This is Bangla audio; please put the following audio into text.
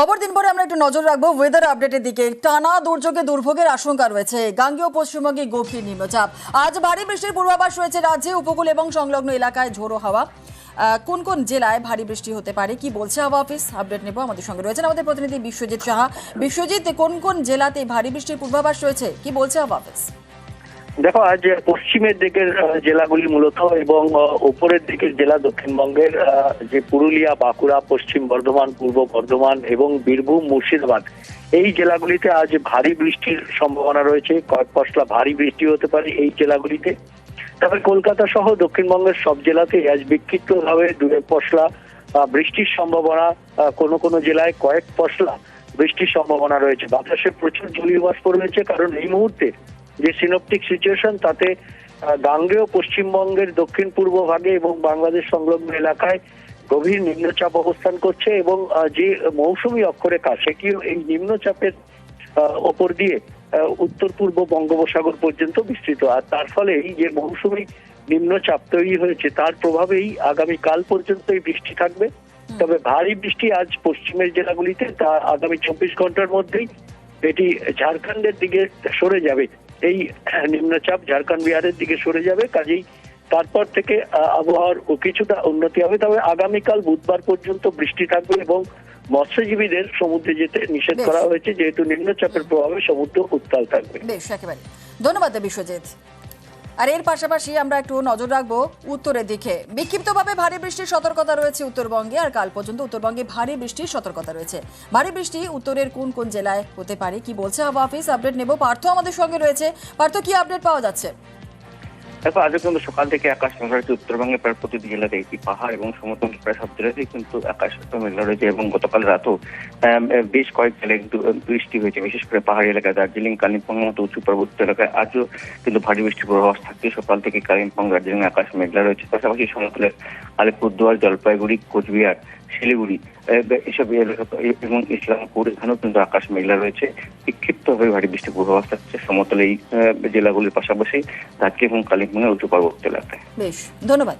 খবর দিন পরে আমরা একটু নজর রাখব ওয়েদার আপডেটের দিকে। টানা দুর্যোগে দুর্ভোগের আশঙ্কা রয়েছে। গাঙ্গেয় পশ্চিমবঙ্গে গভীর নিম্নচাপ। আজ ভারী বৃষ্টির পূর্বাভাস রয়েছে রাজ্যে, উপকূল এবং সংলগ্ন এলাকায় ঝোড়ো হাওয়া। কোন কোন জেলায় ভারী বৃষ্টি হতে পারে, কি বলছে হাওয়া অফিস আপডেট নেব। আমাদের সঙ্গে রয়েছেন আমাদের প্রতিনিধি বিশ্বজিৎ সাহা। বিশ্বজিৎ, কোন কোন জেলাতে ভারী বৃষ্টির পূর্বাভাস রয়েছে, কি বলছে হাওয়া অফিস দেখো, আজ পশ্চিমের দিকের জেলাগুলি মূলত এবং উপরের দিকের জেলা দক্ষিণবঙ্গের যে পুরুলিয়া, বাঁকুড়া, পশ্চিম বর্ধমান, পূর্ব বর্ধমান এবং বীরভূম, মুর্শিদাবাদ, এই জেলাগুলিতে আজ ভারী বৃষ্টির সম্ভাবনা রয়েছে। কয়েক পশলা ভারী বৃষ্টি হতে পারে এই জেলাগুলিতে। তবে কলকাতা সহ দক্ষিণবঙ্গের সব জেলাতে আজ বিক্ষিপ্তভাবে দু এক পশলা বৃষ্টির সম্ভাবনা কোনো কোনো জেলায় কয়েক পশলা বৃষ্টির সম্ভাবনা রয়েছে। বাতাসে প্রচুর জলীয় বাষ্প রয়েছে, কারণ এই মুহূর্তে যে সিনোপটিক সিচুয়েশন তাতে গাঙ্গেয় পশ্চিমবঙ্গের দক্ষিণ পূর্ব ভাগে এবং বাংলাদেশ সংলগ্ন এলাকায় গভীর নিম্নচাপ অবস্থান করছে এবং যে মৌসুমী অক্ষরেখা সেটিও এই নিম্নচাপের ওপর দিয়ে উত্তর পূর্ব বঙ্গোপসাগর পর্যন্ত বিস্তৃত? আর তার ফলে এই যে মৌসুমী নিম্নচাপ তৈরি হয়েছে তার প্রভাবেই আগামী কাল পর্যন্ত এই বৃষ্টি থাকবে। তবে ভারী বৃষ্টি আজ পশ্চিমের জেলাগুলিতে তা আগামী চব্বিশ ঘণ্টার মধ্যেই এটি ঝাড়খণ্ডের দিকে সরে যাবে। এই নিম্নচাপ ঝাড়খণ্ড বিহারের দিকে সরে যাবে কাজেই তারপর থেকে আবহাওয়ার ও কিছুটা উন্নতি হবে। তবে আগামীকাল বুধবার পর্যন্ত বৃষ্টি থাকবে এবং মৎস্যজীবীদের সমুদ্রে যেতে নিষেধ করা হয়েছে। যেহেতু নিম্নচাপের প্রভাবে সমুদ্র উত্তাল থাকবে। বেশ একেবারে। ধন্যবাদ বিশ্বজিৎ। আর এর পাশাপাশি আমরা একটু নজর রাখব উত্তরের দিকে। বিক্ষিপ্তভাবে ভারী বৃষ্টির সতর্কতা রয়েছে উত্তরবঙ্গে, আর কাল পর্যন্ত উত্তরবঙ্গে ভারী বৃষ্টির সতর্কতা রয়েছে। ভারী বৃষ্টি উত্তরের কোন কোন জেলায় হতে পারে, কি বলছে হাওয়া অফিস? আপডেট নেব পার্থ আমাদের সঙ্গে রয়েছে। পার্থ, কি আপডেট পাওয়া যাচ্ছে? দেখো, আজও কিন্তু সকাল থেকে আকাশ মেঘলা রয়েছে উত্তরবঙ্গের প্রায় প্রতিটি জেলাতে একটি পাহাড় এবং সমতল প্রায় সব জেলাতেই কিন্তু আকাশ মেঘলা রয়েছে এবং গতকাল রাতেও বেশ কয়েক জেলায় কিন্তু বৃষ্টি হয়েছে। বিশেষ করে পাহাড়ি এলাকায় দার্জিলিং, কালিম্পং, মতো উঁচু পর্বত এলাকায় আজও কিন্তু ভারী বৃষ্টির পূর্বাভাস থাকছে। সকাল থেকে কালিম্পং, দার্জিলিং আকাশ মেঘলা রয়েছে। পাশাপাশি সমতলের আলিপুরদুয়ার, জলপাইগুড়ি, কোচবিহার, শিলিগুড়ি এসব এবং ইসলামপুর, এখানেও কিন্তু আকাশ মেঘলা রয়েছে। বিক্ষিপ্তভাবে ভারী বৃষ্টির পূর্বাভাস থাকছে। সমতল এই জেলাগুলির পাশাপাশি দার্জিলিং এবং কালিম্পংয়ের উঁচু পার্বত্য এলাকায় বেশ, ধন্যবাদ।